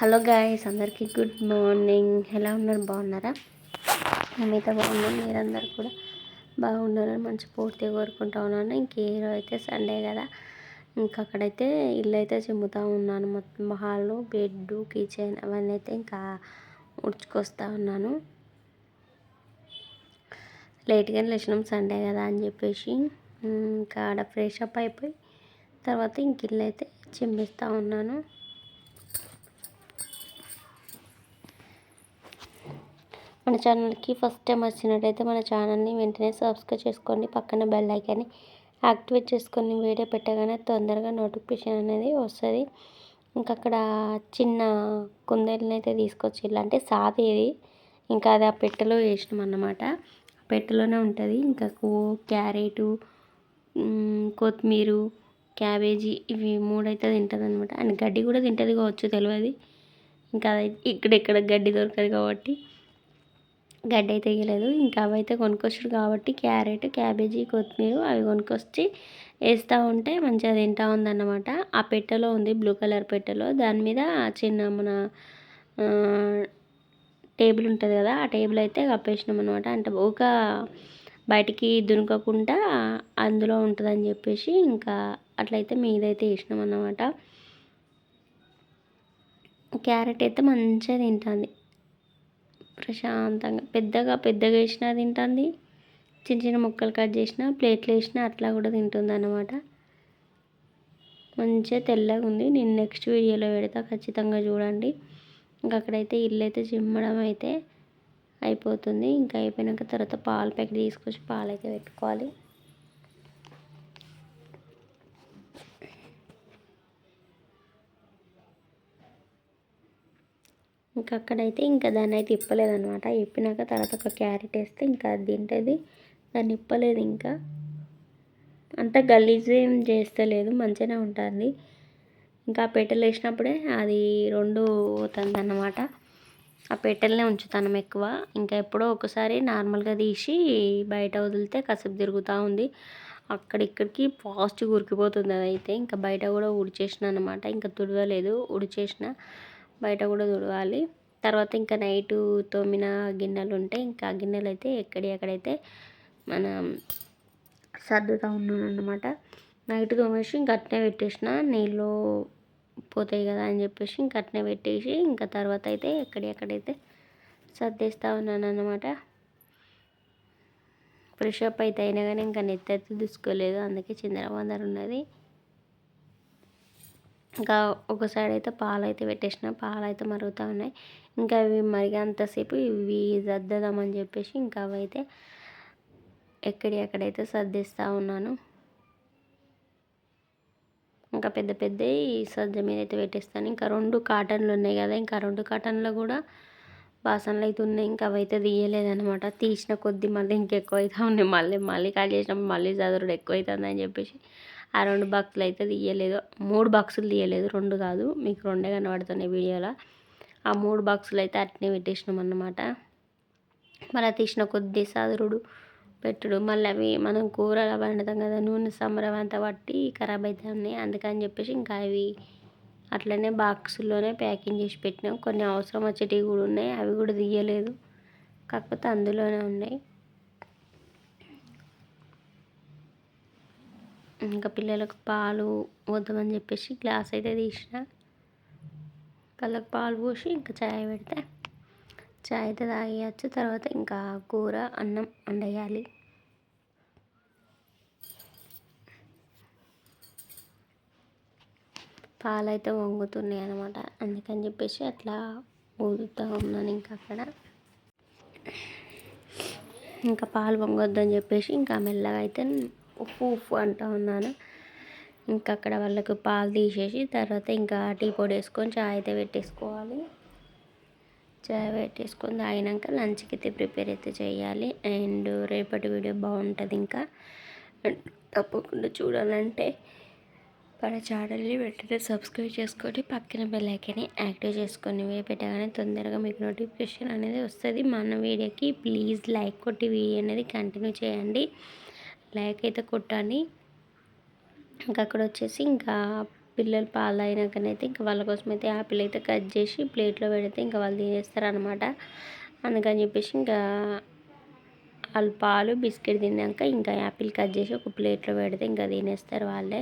Hello guys అందరికీ good morning. ఎలా ఉన్నారు? బాగున్నారా? మేమైతే బాగున్నాం. మీరందరూ కూడా బాగున్నారని మంచి పూర్తిగా కోరుకుంటా ఉన్నాను. ఇంకేరో అయితే సండే కదా. ఇంకా అక్కడైతే ఇల్లు అయితే చిమ్ముతూ ఉన్నాను. మొత్తం హాల్ బెడ్ కిచెన్ అవన్నీ అయితే ఇంకా ఉడ్చుకొస్తా ఉన్నాను. లేట్గా లేచినాం సండే కదా అని చెప్పేసి. ఇంకా ఆడ ఫ్రెష్ అప్ అయిపోయి తర్వాత ఇంక ఇల్లు అయితే చిమ్మిస్తూ ఉన్నాను. మన ఛానల్కి ఫస్ట్ టైం వచ్చినట్టయితే మన ఛానల్ని వెంటనే సబ్స్క్రైబ్ చేసుకోండి పక్కన బెల్ ఐకాన్ని యాక్టివేట్ చేసుకొని వీడియో పెట్టగానే తొందరగా నోటిఫికేషన్ అనేది వస్తుంది. ఇంకా అక్కడ చిన్న కుందేళ్ళని అయితే తీసుకొచ్చి అంటే సాదేది ఇంకా అది ఆ పెట్టెలో వేసినాం అన్నమాట. పెట్టెలోనే ఉంటుంది. ఇంకా క్యారెటు కొత్తిమీర క్యాబేజీ ఇవి మూడైతే తింటుంది అనమాట అండ్ గడ్డి కూడా తింటుంది కావచ్చు తెలియదు ఇంకా ఇక్కడ ఇక్కడ గడ్డి దొరకదు కాబట్టి. గడ్డి అయితే వేయలేదు. ఇంకా అవైతే కొనుక్కొచ్చారు కాబట్టి క్యారెట్ క్యాబేజీ కొత్తిమీర అవి కొనుక్కొచ్చి వేస్తూ ఉంటే మంచిగా తింటా ఉందన్నమాట. ఆ పెట్టెలో ఉంది బ్లూ కలర్ పెట్టెలో. దాని మీద చిన్న మన టేబుల్ ఉంటుంది కదా ఆ టేబుల్ అయితే కప్పేసినాం అనమాట అంటే ఒక బయటికి దునుకకుండా అందులో ఉంటుందని చెప్పేసి ఇంకా అట్లయితే మీదైతే వేసినాం అన్నమాట. క్యారెట్ అయితే మంచిగా తింటుంది. ప్రశాంతంగా పెద్దగా పెద్దగా వేసినా తింటుంది. చిన్న చిన్న ముక్కలు కట్ చేసిన ప్లేట్లు వేసినా అట్లా కూడా తింటుంది అన్నమాట మంచిగా తెల్లగా ఉంది. నేను నెక్స్ట్ వీడియోలో పెడతా. ఖచ్చితంగా చూడండి. ఇంకా అక్కడైతే ఇల్లు అయితే చిమ్మడం అయితే అయిపోతుంది. ఇంకా అయిపోయినాక తర్వాత పాలు ప్యాకెట్ తీసుకొచ్చి పాలు అయితే పెట్టుకోవాలి. ఇంకా అక్కడైతే ఇంకా దాన్ని అయితే ఇప్పలేదనమాట ఇప్పినాక తర్వాత ఒక క్యారెట్ వేస్తే ఇంకా అది తింటుంది. దాన్ని ఇప్పలేదు ఇంకా. అంత గలీజేం చేస్తలేదు మంచిగానే ఉంటుంది. ఇంకా ఆ పెట్టెలు వేసినప్పుడే అది రెండు పోతుంది అన్నమాట ఆ పెట్టెలనే ఉంచుతాను ఎక్కువ. ఇంకా ఎప్పుడో ఒకసారి నార్మల్గా తీసి బయట వదిలితే కసపు తిరుగుతూ ఉంది. అక్కడిక్కడికి ఫాస్ట్ ఉరికిపోతుంది అదైతే. ఇంకా బయట కూడా ఉడిచేసిన అనమాట ఇంకా తుడవలేదు ఉడిచేసిన. బయట కూడా తుడవాలి. తర్వాత ఇంకా నైటు తోమిన గిన్నెలు ఉంటాయి ఇంకా గిన్నెలు అయితే ఎక్కడి ఎక్కడైతే మనం సర్దుతూ ఉన్నాను అనమాట నైట్ తోమేసి ఇంక అట్నే పెట్టేసిన. నీళ్ళు పోతాయి కదా అని చెప్పేసి ఇంక అట్నే పెట్టేసి ఇంకా తర్వాత అయితే ఎక్కడి ఎక్కడైతే సర్దేస్తూ ఉన్నాను అనమాట ఫ్రెష్ అప్ అయితే అయినా కానీ ఇంకా నెత్తి అయితే తీసుకోలేదు అందుకే చిందర ఉన్నది. ఇంకా ఒక సైడ్ అయితే పాలు అయితే పెట్టేసిన పాలు అయితే మరుగుతూ ఉన్నాయి. ఇంకా అవి మరిగేంతసేపు ఇవి సర్దేద్దామని చెప్పేసి ఇంకా అవి అయితే ఎక్కడి ఎక్కడైతే సర్దిస్తూ ఉన్నాను. ఇంకా పెద్ద పెద్ద సజ్జ మీద అయితే పెట్టేస్తాను. ఇంకా రెండు కాటన్లు ఉన్నాయి కదా ఇంకా రెండు కాటన్లో కూడా బాసనలు అయితే ఉన్నాయి. ఇంకా అవి అయితే తీయలేదనమాట తీసిన కొద్దీ మళ్ళీ ఇంకెక్కువ అవుతా ఉన్నాయి. మళ్ళీ మళ్ళీ కాల్ చేసినప్పుడు మళ్ళీ చదువుడు ఎక్కువ అవుతుందని చెప్పేసి ఆ రెండు బాక్సులు అయితే తీయలేదు. మూడు బాక్సులు తీయలేదు. రెండు కాదు మీకు రెండే కనబడుతున్నాయి వీడియోలో. ఆ మూడు బాక్సులు అయితే అట్నే పెట్టేసినాం అన్నమాట. మళ్ళీ తీసిన కొద్ది సదురుడు పెట్టుడు. మళ్ళీ అవి మనం కూరలు వండుతాం కదా నూనె సంబరం అంతా పట్టి ఖరాబ్ అవుతాయి అందుకని చెప్పేసి ఇంకా అవి అట్లనే బాక్సుల్లోనే ప్యాకింగ్ చేసి పెట్టినాం. కొన్ని అవసరం వచ్చేటివి కూడా ఉన్నాయి. అవి కూడా తీయలేదు. కాకపోతే అందులోనే ఉన్నాయి. ఇంకా పిల్లలకు పాలు వద్దామని చెప్పేసి గ్లాస్ అయితే తీసిన. కళ్ళకు పాలు పోసి ఇంకా చాయ్ పెడితే చాయ్ అయితే తాగేయచ్చు. తర్వాత ఇంకా కూర అన్నం వండేయాలి. పాలు అయితే వంగుతున్నాయి అనమాట అందుకని చెప్పేసి అట్లా ఊదుతూ ఉన్నాను ఇంకా అక్కడ. ఇంకా పాలు పొంగొద్దని చెప్పేసి ఇంకా మెల్లగా అయితే ఉప్పు ఉప్పు అంటూ ఉన్నాను. ఇంకా అక్కడ వాళ్ళకు పాలు తీసేసి తర్వాత ఇంకా టీ పొడి వేసుకొని చాయ్ అయితే పెట్టేసుకోవాలి. చాయ్ పెట్టేసుకొని తాగినాక లంచ్కి అయితే ప్రిపేర్ అయితే చేయాలి. అండ్ రేపటి వీడియో బాగుంటుంది ఇంకా. తప్పకుండా చూడాలంటే మన ఛానల్ని వెంటనే సబ్స్క్రైబ్ చేసుకొని పక్కన బెల్లైకని యాక్టివ్ చేసుకొని పెట్టగానే తొందరగా మీకు నోటిఫికేషన్ అనేది వస్తుంది. మన వీడియోకి ప్లీజ్ లైక్ కొట్టి వీడియో అనేది కంటిన్యూ చేయండి. లైక్ అయితే కొట్టండి ఇంకా అక్కడ వచ్చేసి ఇంకా పిల్లలు పాలు తాగినాకనైతే ఇంకా వాళ్ళ కోసం అయితే యాపిల్ అయితే కట్ చేసి ప్లేట్లో పెడితే ఇంకా వాళ్ళు తినేస్తారు అనమాట అందుకని చెప్పేసి ఇంకా వాళ్ళు పాలు బిస్కెట్ తిన్నాక ఇంకా యాపిల్ కట్ చేసి ఒక ప్లేట్లో పెడితే ఇంకా తినేస్తారు వాళ్ళే.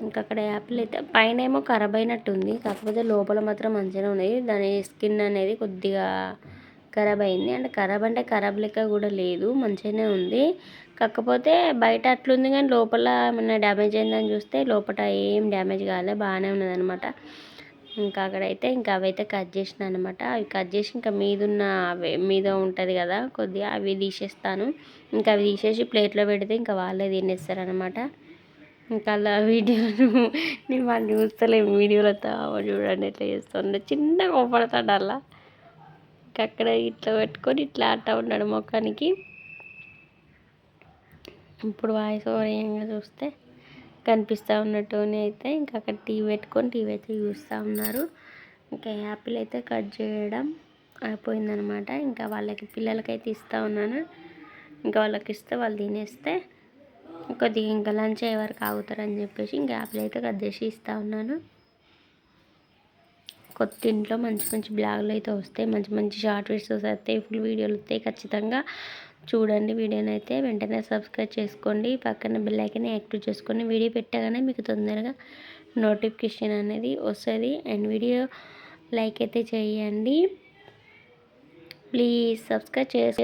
ఇంకా అక్కడ యాపిల్ అయితే పైన ఏమో ఖరాబ్ అయినట్టు ఉంది కాకపోతే లోపల మాత్రం మంచిగా ఉంది. దాని స్కిన్ అనేది కొద్దిగా ఖరాబ్ అయింది అంటే ఖరాబ్ అంటే ఖరాబ్ లెక్క కూడా లేదు. మంచిగానే ఉంది. కాకపోతే బయట అట్లుంది కానీ లోపల ఏమన్నా డ్యామేజ్ అయిందని చూస్తే లోపల ఏం డ్యామేజ్ కాలే. బాగానే ఉన్నదనమాట ఇంకా అక్కడైతే ఇంకా అవైతే కట్ చేసిన అనమాట అవి కట్ చేసి ఇంకా మీదున్న అవి మీద ఉంటుంది కదా కొద్దిగా అవి తీసేస్తాను. ఇంకా అవి తీసేసి ప్లేట్లో పెడితే ఇంకా వాళ్ళే తినేస్తారనమాట ఇంకా అలా వీడియోలు నేను వాళ్ళు చూస్తలేము. వీడియోలతో చూడండి ఎట్లా చేస్తుండే చిన్నగా కోపడతాడు అలా. అక్కడ ఇట్లా పెట్టుకొని ఇట్లా ఆట ఉన్నాడు ముఖానికి. ఇప్పుడు వాయిస్ ఓవర్ చూస్తే కనిపిస్తూ ఉన్నట్టునే అయితే ఇంకా అక్కడ టీవీ పెట్టుకొని టీవీ అయితే చూస్తూ ఉన్నారు. ఇంకా యాపిల్ అయితే కట్ చేయడం అయిపోయిందనమాట. ఇంకా వాళ్ళకి పిల్లలకైతే ఇస్తూ ఉన్నాను. ఇంకా వాళ్ళకి ఇస్తే వాళ్ళు తినేస్తే కొద్దిగా ఇంకా లంచ్ అయ్యే వరకు ఆగుతారని చెప్పేసి ఇంకా యాపిల్ అయితే కట్ చేసి ఇస్తూ ఉన్నాను. కొత్త ఇంట్లో మంచి మంచి బ్లాగులు అయితే వస్తాయి. మంచి మంచి షార్ట్ వీడియోస్ వస్తాయి. ఫుల్ వీడియోలు వస్తాయి ఖచ్చితంగా. చూడండి వీడియోని అయితే వెంటనే సబ్స్క్రైబ్ చేసుకోండి. పక్కన బెల్ ఐకన్ యాక్టివ్ చేసుకోండి వీడియో పెట్టగానే మీకు తొందరగా నోటిఫికేషన్ అనేది వస్తుంది. అండ్ వీడియో లైక్ అయితే చేయండి. ప్లీజ్ సబ్స్క్రైబ్ చేసి